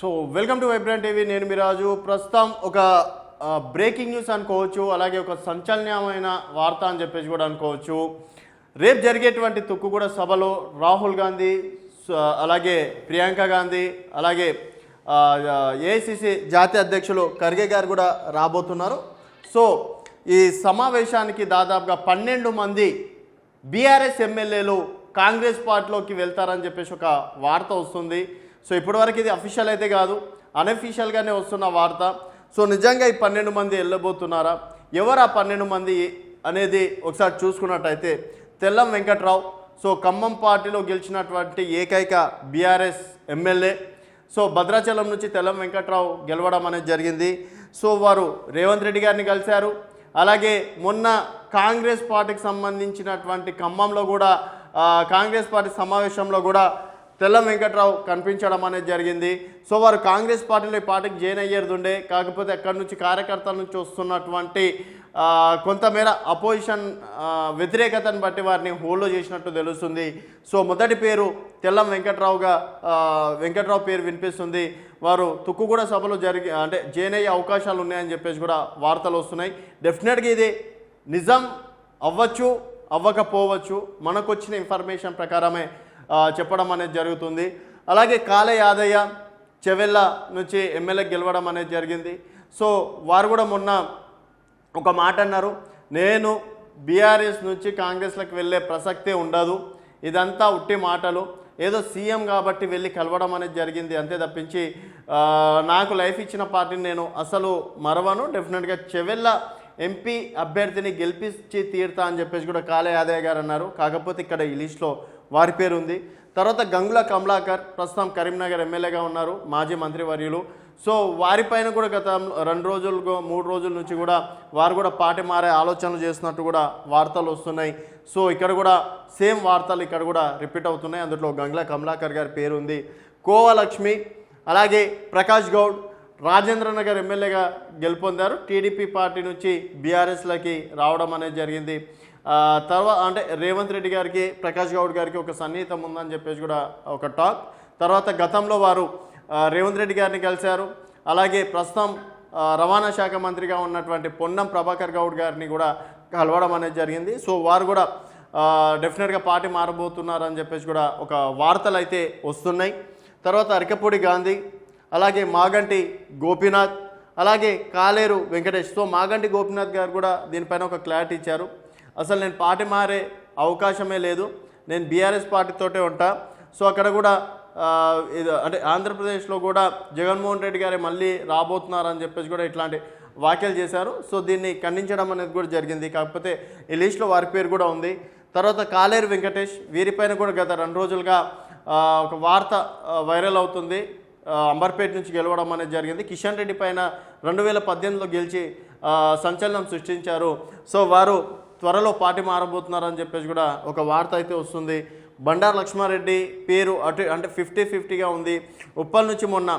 So welcome to Vibrant TV నేను మీరాజు ప్రస్తుతం ఒక బ్రేకింగ్ న్యూస్ అనుకోవచ్చు అలాగే ఒక సంచలనమైన వార్త అని చెప్పేసి కూడా అనుకోవచ్చు. రేపు జరిగేటువంటి తుక్కుగూడ సభలో రాహుల్ గాంధీ అలాగే ప్రియాంక గాంధీ అలాగే ఏఐసిసి జాతీయ అధ్యక్షులు ఖర్గే గారు కూడా రాబోతున్నారు. సో ఈ సమావేశానికి దాదాపుగా పన్నెండు మంది బీఆర్ఎస్ ఎమ్మెల్యేలు కాంగ్రెస్ పార్టీలోకి వెళ్తారని చెప్పేసి ఒక వార్త వస్తుంది. సో ఇప్పటివరకు ఇది అఫీషియల్ అయితే కాదు అన్అఫీషియల్గానే వస్తున్న వార్త. సో నిజంగా ఈ పన్నెండు మంది వెళ్ళబోతున్నారా ఎవరు ఆ పన్నెండు మంది అనేది ఒకసారి చూసుకున్నట్టయితే తెల్లం వెంకట్రావు సో ఖమ్మం పార్టీలో గెలిచినటువంటి ఏకైక బీఆర్ఎస్ ఎమ్మెల్యే. సో భద్రాచలం నుంచి తెల్లం వెంకట్రావు గెలవడం అనేది జరిగింది. సో వారు రేవంత్ రెడ్డి గారిని కలిశారు. అలాగే మొన్న కాంగ్రెస్ పార్టీకి సంబంధించినటువంటి ఖమ్మంలో కూడా కాంగ్రెస్ పార్టీ సమావేశంలో కూడా తెల్లం వెంకట్రావు కనిపించడం అనేది జరిగింది. సో వారు కాంగ్రెస్ పార్టీలో ఈ పార్టీకి జాయిన్ అయ్యేది కాకపోతే అక్కడి నుంచి కార్యకర్తల నుంచి వస్తున్నటువంటి కొంతమేర అపోజిషన్ వ్యతిరేకతను బట్టి వారిని హోల్డ్ చేసినట్టు తెలుస్తుంది. సో మొదటి పేరు తెల్లం వెంకట్రావుగా వెంకట్రావు పేరు వినిపిస్తుంది. వారు తుక్కుగూడ సభలో జరిగి అంటే జాయిన్ అయ్యే అవకాశాలు ఉన్నాయని చెప్పేసి కూడా వార్తలు వస్తున్నాయి. డెఫినెట్గా ఇది నిజం అవ్వచ్చు అవ్వకపోవచ్చు మనకు వచ్చిన ఇన్ఫర్మేషన్ ప్రకారమే. చెప్పడం అనేది జరుగుతుంది. అలాగే కాల యాదయ్య చెవెళ్ళ నుంచి ఎమ్మెల్యే గెలవడం అనేది జరిగింది. సో వారు కూడా మొన్న ఒక మాట అన్నారు. నేను బీఆర్ఎస్ నుంచి కాంగ్రెస్లకు వెళ్ళే ప్రసక్తే ఉండదు. ఇదంతా ఉట్టి మాటలు. ఏదో సీఎం కాబట్టి వెళ్ళి కలవడం అనేది జరిగింది. అంతే తప్పించి నాకు లైఫ్ ఇచ్చిన పార్టీని నేను అసలు మరవను. డెఫినెట్గా చెవెళ్ళ ఎంపీ అభ్యర్థిని గెలిపించి తీరుతా అని చెప్పేసి కూడా కాలే యాదయ్య గారు అన్నారు. కాకపోతే ఇక్కడ ఈ లిస్ట్లో వారి పేరు ఉంది. తర్వాత గంగుల కమలాకర్ ప్రస్తుతం కరీంనగర్ ఎమ్మెల్యేగా ఉన్నారు మాజీ మంత్రివర్యులు. సో వారిపైన కూడా గత రెండు రోజులు మూడు రోజుల నుంచి కూడా వారు కూడా పార్టీ మారే ఆలోచనలు చేస్తున్నట్టు కూడా వార్తలు వస్తున్నాయి. సో ఇక్కడ కూడా సేమ్ వార్తలు ఇక్కడ కూడా రిపీట్ అవుతున్నాయి. అందులో గంగుల కమలాకర్ గారి పేరు ఉంది. కోవలక్ష్మి అలాగే ప్రకాష్ గౌడ్ రాజేంద్ర నగర్ ఎమ్మెల్యేగా గెలుపొందారు. టీడీపీ పార్టీ నుంచి బీఆర్ఎస్లకి రావడం అనేది జరిగింది. తర్వాత అంటే రేవంత్ రెడ్డి గారికి ప్రకాష్ గౌడ్ గారికి ఒక సన్నిహితం ఉందని చెప్పేసి కూడా ఒక టాక్. తర్వాత గతంలో వారు రేవంత్ రెడ్డి గారిని కలిశారు. అలాగే ప్రస్తుతం రవాణా శాఖ మంత్రిగా ఉన్నటువంటి పొన్నం ప్రభాకర్ గౌడ్ గారిని కూడా కలవడం అనేది జరిగింది. సో వారు కూడా డెఫినెట్గా పార్టీ మారబోతున్నారని చెప్పేసి కూడా ఒక వార్తలు అయితే వస్తున్నాయి. తర్వాత అరికపూడి గాంధీ అలాగే మాగంటి గోపీనాథ్ అలాగే కాలేరు వెంకటేష్. సో మాగంటి గోపీనాథ్ గారు కూడా దీనిపైన ఒక క్లారిటీ ఇచ్చారు. అసలు నేను పార్టీ మారే అవకాశమే లేదు. నేను బీఆర్ఎస్ పార్టీతోటే ఉంటా. సో అక్కడ కూడా ఇది అంటే ఆంధ్రప్రదేశ్లో కూడా జగన్మోహన్ రెడ్డి గారే మళ్ళీ రాబోతున్నారని చెప్పేసి కూడా ఇట్లాంటి వ్యాఖ్యలు చేశారు. సో దీన్ని ఖండించడం అనేది కూడా జరిగింది. కాకపోతే ఈ లిస్టులో వారి పేరు కూడా ఉంది. తర్వాత కాలేరు వెంకటేష్ వీరిపైన కూడా గత రెండు రోజులుగా ఒక వార్త వైరల్ అవుతుంది. అంబర్పేట నుంచి గెలవడం అనేది జరిగింది. కిషన్ రెడ్డి పైన రెండు వేల పద్దెనిమిదిలో గెలిచి సంచలనం సృష్టించారు. సో వారు త్వరలో పార్టీ మారబోతున్నారని చెప్పేసి కూడా ఒక వార్త అయితే వస్తుంది. బండారు లక్ష్మారెడ్డి పేరు అటు అంటే ఫిఫ్టీ ఫిఫ్టీగా ఉంది. ఉప్పల్ నుంచి మొన్న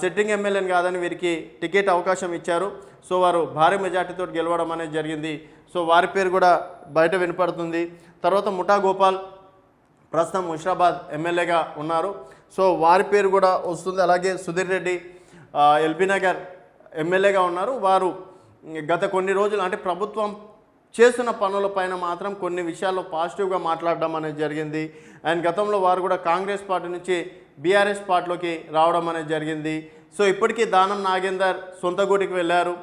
సిట్టింగ్ ఎమ్మెల్యేని కాదని వీరికి టికెట్ అవకాశం ఇచ్చారు. సో వారు భారీ మెజార్టీతో గెలవడం అనేది జరిగింది. సో వారి పేరు కూడా బయట వినపడుతుంది. తర్వాత ముఠా గోపాల్ ప్రస్తుతం ముషిరాబాద్ ఎమ్మెల్యేగా ఉన్నారు. సో వారి పేరు కూడా వస్తుంది. అలాగే సుధీర్ రెడ్డి ఎల్బీ నగర్ ఎమ్మెల్యేగా ఉన్నారు. వారు గత కొన్ని రోజులు అంటే ప్రభుత్వం చేస్తున్న పనులపైన మాత్రం కొన్ని విషయాల్లో పాజిటివ్గా మాట్లాడడం అనేది జరిగింది. అండ్ గతంలో వారు కూడా కాంగ్రెస్ పార్టీ నుంచి బీఆర్ఎస్ పార్టీలోకి రావడం అనేది జరిగింది. సో ఇప్పటికీ దానం నాగేందర్ సొంత గూటికి వెళ్ళారు.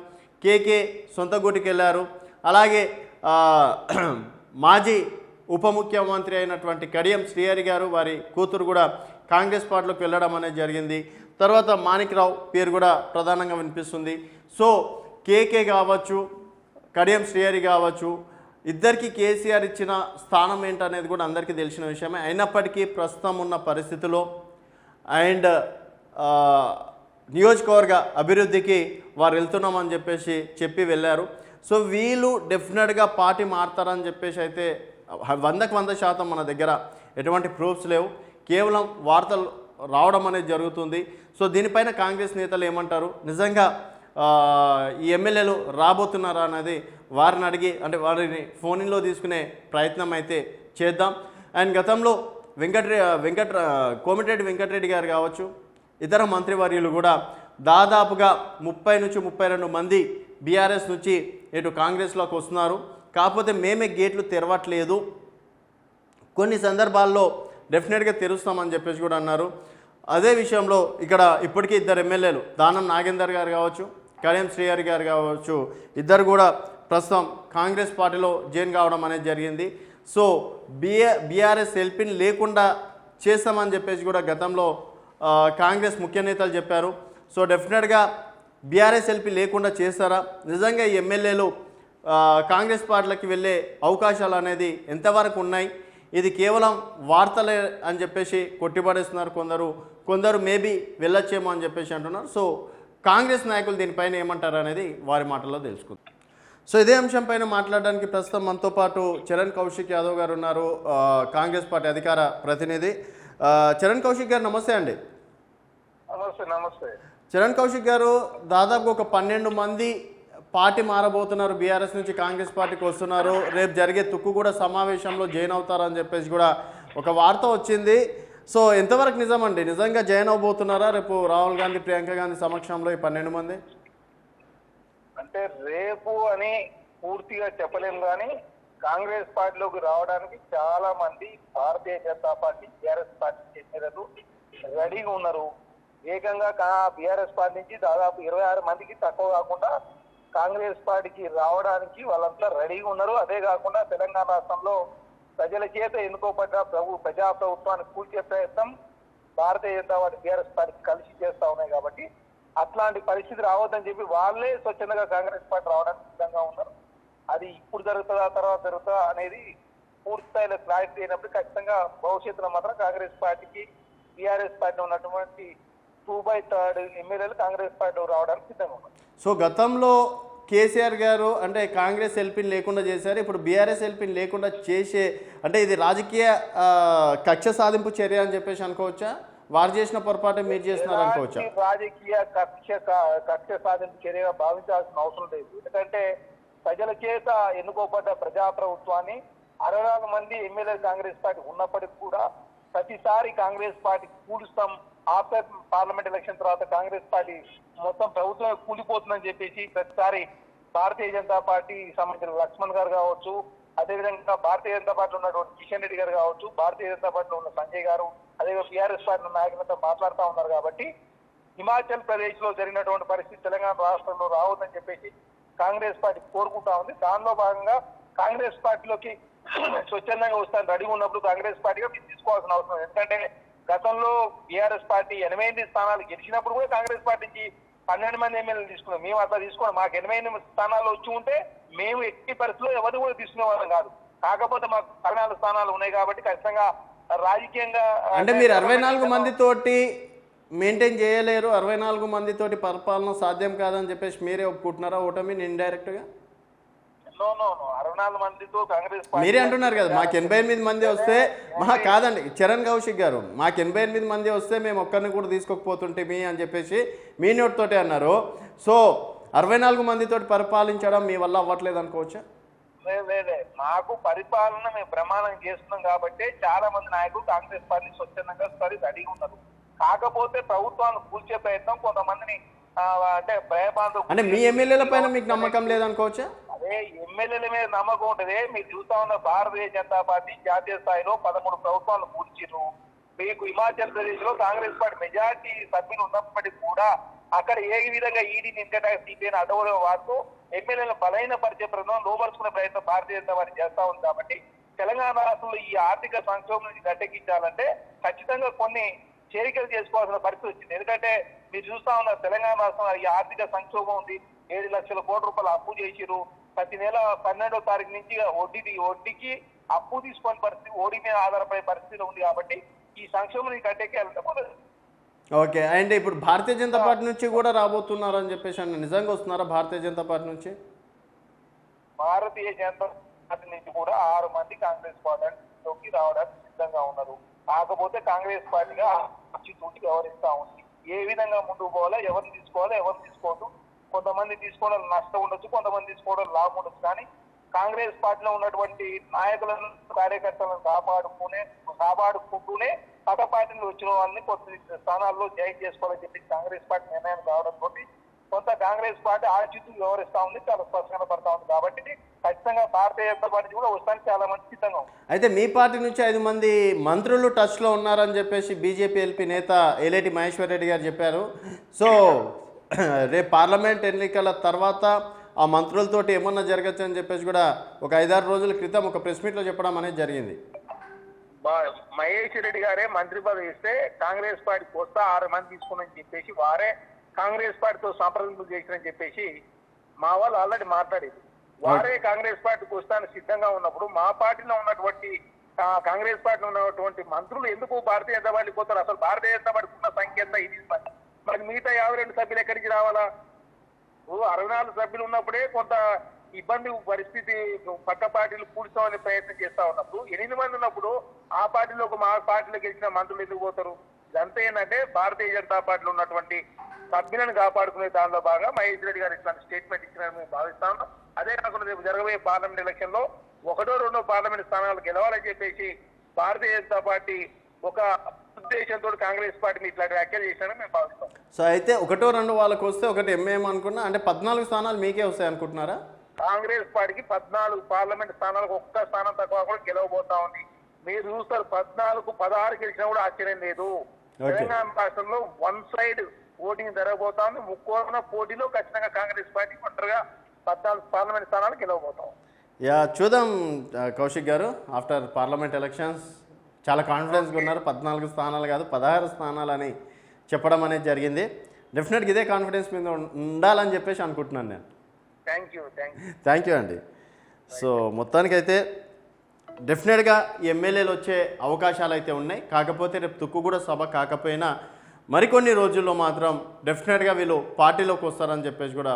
కేకే సొంత గూటికి వెళ్ళారు. అలాగే మాజీ ఉప ముఖ్యమంత్రి అయినటువంటి కడియం శ్రీహరి గారు వారి కూతురు కూడా కాంగ్రెస్ పార్టీలోకి వెళ్ళడం అనేది జరిగింది. తర్వాత మాణిక్రావు పేరు కూడా ప్రధానంగా వినిపిస్తుంది. సో కేకే కావచ్చు కడియం శ్రీహరి కావచ్చు ఇద్దరికి కేసీఆర్ ఇచ్చిన స్థానం ఏంటనేది కూడా అందరికీ తెలిసిన విషయమే. అయినప్పటికీ ప్రస్తుతం ఉన్న పరిస్థితిలో అండ్ నియోజకవర్గ అభివృద్ధికి వారు వెళ్తున్నామని చెప్పేసి చెప్పి వెళ్ళారు. సో వీళ్ళు డెఫినెట్గా పార్టీ మారుతారని చెప్పేసి అయితే వందకు వంద శాతం మన దగ్గర ఎటువంటి ప్రూఫ్స్ లేవు. కేవలం వార్తలు రావడం అనేది జరుగుతుంది. సో దీనిపైన కాంగ్రెస్ నేతలు ఏమంటారు? నిజంగా ఈ ఎమ్మెల్యేలు రాబోతున్నారా అనేది వారిని అడిగి అంటే వారిని ఫోన్లో తీసుకునే ప్రయత్నం అయితే చేద్దాం. అండ్ గతంలో వెంకట వెంకట కోమటిరెడ్డి వెంకటరెడ్డి గారు కావచ్చు ఇతర మంత్రివర్యులు కూడా దాదాపుగా ముప్పై నుంచి ముప్పై రెండు మంది బీఆర్ఎస్ నుంచి ఇటు కాంగ్రెస్లోకి వస్తున్నారు. కాకపోతే మేమే గేట్లు తెరవట్లేదు. కొన్ని సందర్భాల్లో డెఫినెట్గా తెరుస్తామని చెప్పేసి కూడా అన్నారు. అదే విషయంలో ఇక్కడ ఇప్పటికీ ఇద్దరు ఎమ్మెల్యేలు దానం నాగేందర్ గారు కావచ్చు కళ్యాణ్ శ్రీహరి గారు కావచ్చు ఇద్దరు కూడా ప్రస్తుతం కాంగ్రెస్ పార్టీలో జాయిన్ కావడం అనేది జరిగింది. సో బిఏ బీఆర్ఎస్ ఎల్పీని లేకుండా చేస్తామని చెప్పేసి కూడా గతంలో కాంగ్రెస్ ముఖ్య నేతలు చెప్పారు. సో డెఫినెట్గా బీఆర్ఎస్ ఎల్పి లేకుండా చేస్తారా? నిజంగా ఈ ఎమ్మెల్యేలు కాంగ్రెస్ పార్టీలకి వెళ్ళే అవకాశాలు అనేది ఎంతవరకు ఉన్నాయి? ఇది కేవలం వార్తలే అని చెప్పేసి కొట్టిపడేస్తున్నారు కొందరు. కొందరు మేబీ వెళ్ళొచ్చేమో అని చెప్పేసి అంటున్నారు. సో కాంగ్రెస్ నాయకులు దీనిపైన ఏమంటారు అనేది వారి మాటల్లో తెలుసుకుందాం. సో ఇదే అంశం పైన మాట్లాడడానికి ప్రస్తుతం మనతో పాటు చరణ్ కౌశిక్ యాదవ్ గారు ఉన్నారు కాంగ్రెస్ పార్టీ అధికార ప్రతినిధి. చరణ్ కౌశిక్ గారు నమస్తే అండి. నమస్తే నమస్తే. చరణ్ కౌశిక్ గారు దాదాపు ఒక పన్నెండు మంది పార్టీ మారబోతున్నారు. బీఆర్ఎస్ నుంచి కాంగ్రెస్ పార్టీకి వస్తున్నారు. రేపు జరిగే తుక్కు కూడా సమావేశంలో జాయిన్ అవుతారని చెప్పేసి కూడా ఒక వార్త వచ్చింది. సో ఎంతవరకు నిజమండి? నిజంగా జాయిన్ అవబోతున్నారా? రేపు రాహుల్ గాంధీ ప్రియాంక గాంధీ సమక్షంలో ఈ పన్నెండు మంది? అంటే రేపు అని పూర్తిగా చెప్పలేము కానీ కాంగ్రెస్ పార్టీలోకి రావడానికి చాలా మంది Bharatiya Janata party BRS party చెందినలు రెడీగా ఉన్నారు. ఏకంగా బీఆర్ఎస్ పార్టీ నుంచి దాదాపు ఇరవై ఆరు మందికి తక్కువ కాకుండా కాంగ్రెస్ పార్టీకి రావడానికి వాళ్ళంతా రెడీగా ఉన్నారు. అదే కాకుండా తెలంగాణ రాష్ట్రంలో ప్రజల చేత ఎన్నుకోబడ్డ ప్రభు ప్రజా ప్రభుత్వాన్ని కూల్చే ప్రయత్నం Bharatiya Janata party TRS party కలిసి చేస్తా ఉన్నాయి కాబట్టి అట్లాంటి పరిస్థితి రావద్దని చెప్పి వాళ్ళే స్వచ్ఛందంగా కాంగ్రెస్ పార్టీ రావడానికి సిద్ధంగా ఉన్నారు. అది ఇప్పుడు జరుగుతుందా తర్వాత జరుగుతుందా అనేది పూర్తి స్థాయిలో క్లారిటీ అయినప్పుడు ఖచ్చితంగా భవిష్యత్తులో మాత్రం కాంగ్రెస్ పార్టీకి టీఆర్ఎస్ పార్టీ ఉన్నటువంటి టూ బై థర్డ్ ఎమ్మెల్యేలు కాంగ్రెస్ పార్టీ రావడానికి సిద్ధంగా ఉన్నారు. సో గతంలో కేసీఆర్ గారు అంటే కాంగ్రెస్ ఎల్పీని లేకుండా చేశారు. ఇప్పుడు బీఆర్ఎస్ ఎల్పీని లేకుండా చేసే అంటే ఇది రాజకీయ కక్ష సాధింపు చర్య అని చెప్పేసి అనుకోవచ్చా? వారు చేసిన పొరపాటు మీరు చేస్తున్నారు అనుకోవచ్చా? రాజకీయ కక్ష కక్ష సాధింపు చర్యగా భావించాల్సిన అవసరం లేదు. ఎందుకంటే ప్రజల చేత ఎన్నుకోబడ్డ ప్రజా ప్రభుత్వాన్ని అరవై నాలుగు మంది ఎమ్మెల్యే కాంగ్రెస్ పార్టీ ఉన్నప్పటికీ కూడా ప్రతిసారి కాంగ్రెస్ పార్టీ కూలుస్తాం. ఆఫ్టర్ పార్లమెంట్ ఎలక్షన్ తర్వాత కాంగ్రెస్ పార్టీ మొత్తం ప్రభుత్వం కూలిపోతుందని చెప్పేసి ప్రతిసారి భారతీయ జనతా పార్టీ సంబంధించిన లక్ష్మణ్ గారు కావచ్చు అదేవిధంగా భారతీయ జనతా పార్టీలో ఉన్నటువంటి కిషన్ రెడ్డి గారు కావచ్చు భారతీయ జనతా పార్టీలో ఉన్న సంజయ్ గారు అదేవిధంగా బీఆర్ఎస్ పార్టీ నాయకులతో మాట్లాడుతూ ఉన్నారు కాబట్టి హిమాచల్ ప్రదేశ్లో జరిగినటువంటి పరిస్థితి తెలంగాణ రాష్ట్రంలో రావద్దని చెప్పేసి కాంగ్రెస్ పార్టీ కోరుకుంటా ఉంది. దానిలో భాగంగా కాంగ్రెస్ పార్టీలోకి స్వచ్ఛందంగా వస్తాను రెడీ ఉన్నప్పుడు కాంగ్రెస్ పార్టీగా మీరు తీసుకోవాల్సిన అవసరం ఎందుకంటే గతంలో బీఆర్ఎస్ పార్టీ ఎనభై ఎనిమిది స్థానాలు గెలిచినప్పుడు కూడా కాంగ్రెస్ పార్టీకి పన్నెండు మంది ఎమ్మెల్యేలు తీసుకున్నాం. మేము అట్లా తీసుకోవడం మాకు ఎనభై ఎనిమిది స్థానాలు వచ్చి ఉంటే మేము ఎట్టి పరిస్థితుల్లో ఎవరు కూడా తీసుకునే వాళ్ళం కాదు. కాకపోతే మాకు పద్నాలుగు స్థానాలు ఉన్నాయి కాబట్టి ఖచ్చితంగా రాజకీయంగా అంటే మీరు అరవై నాలుగు మందితోటి మెయింటైన్ చేయలేరు. అరవై నాలుగు మందితోటి పరిపాలన సాధ్యం కాదని చెప్పేసి మీరే ఒప్పుకుంటున్నారా ఓటమిని ఇండైరెక్ట్గా మీరే అంటున్నారు కదా మాకు ఎనభై ఎనిమిది మంది వస్తే మహా కాదండి చరణ్ కౌశిక్ గారు మాకు ఎనభై ఎనిమిది మంది వస్తే మేము ఒక్కరిని కూడా తీసుకోకపోతుంటే మీ అని చెప్పేసి మీ నోటితోటే అన్నారు. సో అరవై నాలుగు మందితోటి పరిపాలించడం మీ వల్ల అవ్వట్లేదు అనుకోవచ్చా? లే- లే- లే. మాకు పరిపాలన మేము ప్రమాణం చేస్తున్నాం కాబట్టి చాలా మంది నాయకులు కాంగ్రెస్ పార్టీ స్వచ్ఛందంగా సరి రెడీగా ఉన్నారు. కాకపోతే ప్రభుత్వాన్ని కూల్చే ప్రయత్నం కొంతమందిని అంటే భయపాంతో అంటే మీ ఎమ్మెల్యేల పైన మీకు నమ్మకం లేదనుకోవచ్చా? ఎమ్మెల్యేల మీద నమ్మకం ఉంటుంది. మీరు చూస్తా ఉన్న భారతీయ జనతా పార్టీ జాతీయ స్థాయిలో పదమూడు ప్రభుత్వాలు కూర్చిరు మీకు హిమాచల్ ప్రదేశ్లో కాంగ్రెస్ పార్టీ మెజార్టీ సభ్యులు ఉన్నప్పటికీ కూడా అక్కడ ఏ విధంగా ఈడీని ఇన్కమ్ ట్యాక్స్ సిపిఐని అడవడం వాడుతూ ఎమ్మెల్యేలను బలహీన పరిచే ప్రయత్నం లోపరుచుకునే ప్రయత్నం భారతీయ జనతా పార్టీ చేస్తా ఉంది కాబట్టి తెలంగాణ రాష్ట్రంలో ఈ ఆర్థిక సంక్షోభం నుంచి గట్టెక్కించాలంటే ఖచ్చితంగా కొన్ని చేరికలు చేసుకోవాల్సిన పరిస్థితి వచ్చింది. ఎందుకంటే మీరు చూస్తా ఉన్నారు తెలంగాణ రాష్ట్రంలో ఈ ఆర్థిక సంక్షోభం ఉంది. ఏడు లక్షల కోట్ల రూపాయలు అప్పు చేసిరు ప్రతి నెల పన్నెండో తారీఖు నుంచి వడ్డీ వడ్డీకి అప్పు తీసుకొని పరిస్థితి ఓడి మీద ఆధారపడే పరిస్థితి ఉంది కాబట్టి ఈ సంక్షోభం కట్టెక్కి ఓకే అండ్ ఇప్పుడు భారతీయ జనతా పార్టీ నుంచి కూడా రాబోతున్నారు అని చెప్పేసి అన్న నిజంగా వస్తున్నారా భారతీయ జనతా పార్టీ నుంచి? భారతీయ జనతా పార్టీ నుంచి కూడా ఆరు మంది కాంగ్రెస్ పార్టీలోకి రావడానికి సిద్ధంగా ఉన్నారు. కాకపోతే కాంగ్రెస్ పార్టీగా తూటి వ్యవహరిస్తా ఉంది. ఏ విధంగా ముందుకు పోవాలో ఎవరిని తీసుకోవాలో ఎవరిని తీసుకోవద్దు కొంతమంది తీసుకోవడం నష్టం ఉండొచ్చు కొంతమంది తీసుకోవడం లాభం ఉండొచ్చు. కానీ కాంగ్రెస్ పార్టీలో ఉన్నటువంటి నాయకులను కార్యకర్తలను కాపాడుకునే కాపాడుకుంటూనే పక్క పార్టీలు వచ్చిన వాళ్ళని కొత్త స్థానాల్లో జాయిన్ చేసుకోవాలని చెప్పి కాంగ్రెస్ పార్టీ నిర్ణయం కావడంతో కొంత కాంగ్రెస్ పార్టీ ఆచితూ వ్యవహరిస్తా ఉంది చాలా స్పష్టంగా పడతా ఉంది కాబట్టి ఖచ్చితంగా భారతీయ జనతా పార్టీ కూడా వస్తానికి చాలా మంది సిద్ధంగా ఉంది. అయితే మీ పార్టీ నుంచి ఐదు మంది మంత్రులు టచ్లో ఉన్నారని చెప్పేసి బీజేపీ ఎల్పీ నేత ఏలేటి మహేశ్వర్ రెడ్డి గారు చెప్పారు. సో రేపు పార్లమెంట్ ఎన్నికల తర్వాత ఆ మంత్రులతోటి ఏమన్నా జరగచ్చు అని చెప్పేసి కూడా ఒక ఐదారు రోజుల క్రితం ఒక ప్రెస్ మీట్లో చెప్పడం అనేది జరిగింది. మహేష్ రెడ్డి గారే మంత్రి పదవి ఇస్తే కాంగ్రెస్ పార్టీకి వస్తా ఆరు మంది తీసుకుని చెప్పేసి వారే కాంగ్రెస్ పార్టీతో సంప్రదింపులు చేసిరని చెప్పేసి మా వాళ్ళు ఆల్రెడీ మాట్లాడేది వారే కాంగ్రెస్ పార్టీకి వస్తానికి సిద్ధంగా ఉన్నప్పుడు మా పార్టీలో ఉన్నటువంటి కాంగ్రెస్ పార్టీలో ఉన్నటువంటి మంత్రులు ఎందుకు భారతీయ జనతా పార్టీకి పోతారు? అసలు భారతీయ జనతా పార్టీకి ఉన్న సంఖ్య ఇది మరి. మిగతా యాభై రెండు సభ్యులు ఎక్కడికి రావాలా అరవై నాలుగు సభ్యులు ఉన్నప్పుడే కొంత ఇబ్బంది పరిస్థితి పక్క పార్టీలు కూర్చోవాలని ప్రయత్నం చేస్తా ఉన్నప్పుడు ఎనిమిది మంది ఉన్నప్పుడు ఆ పార్టీలో ఒక మా పార్టీలో గెలిచిన మంత్రులు ఎందుకు పోతారు ఇదంతా ఏంటంటే భారతీయ జనతా పార్టీలో ఉన్నటువంటి సభ్యులను కాపాడుకునే దానిలో భాగంగా మహేష్ రెడ్డి గారు ఇట్లాంటి స్టేట్మెంట్ ఇచ్చినారని మేము భావిస్తాం అదే కాకుండా రేపు జరగబోయే పార్లమెంట్ ఎలక్షన్లో ఒకటో రెండో పార్లమెంట్ స్థానాలు గెలవాలని చెప్పేసి భారతీయ జనతా పార్టీ ఒక ఉద్దేశంతో కాంగ్రెస్ పార్టీని ఇట్లాంటి వ్యాఖ్యలు చేసినారని మేము భావిస్తాం. సో అయితే ఒకటో రెండు వాళ్ళకి వస్తే ఒకటి ఎంఏం అనుకున్నా అంటే పద్నాలుగు స్థానాలు మీకే వస్తాయి అనుకుంటున్నారా? కాంగ్రెస్ పార్టీకి పద్నాలుగు పార్లమెంట్ స్థానాలకు ఒక్క స్థానం తక్కువ కూడా గెలవబోతా ఉంది. మీరు చూస్తారు పద్నాలుగు పదహారు గెలిచినా కూడా ఆశ్చర్యం లేదు. తెలంగాణ రాష్ట్రంలో వన్ సైడ్ ఓటింగ్ జరగబోతా ఉంది. ముక్కోన పోటీలో ఖచ్చితంగా కాంగ్రెస్ పార్టీ ఒంటరిగా పద్నాలుగు పార్లమెంట్ స్థానాలు గెలవబోతాం యా చూద్దాం కౌశిక్ గారు ఆఫ్టర్ పార్లమెంట్ ఎలక్షన్స్. చాలా కాన్ఫిడెన్స్గా ఉన్నారు. పద్నాలుగు స్థానాలు కాదు పదహారు స్థానాలు అని చెప్పడం అనేది జరిగింది. డెఫినెట్గా ఇదే కాన్ఫిడెన్స్ మీద ఉండాలని చెప్పేసి అనుకుంటున్నాను నేను. థ్యాంక్ యూ థ్యాంక్ యూ అండి. సో మొత్తానికైతే డెఫినెట్గా ఎమ్మెల్యేలు వచ్చే అవకాశాలు అయితే ఉన్నాయి. కాకపోతే రేపు తుక్కుగూడ సభ కాకపోయినా మరికొన్ని రోజుల్లో మాత్రం డెఫినెట్గా వీళ్ళు పార్టీలోకి వస్తారని చెప్పేసి కూడా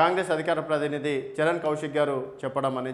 కాంగ్రెస్ అధికార ప్రతినిధి చరణ్ కౌశిక్ గారు చెప్పడం అనేది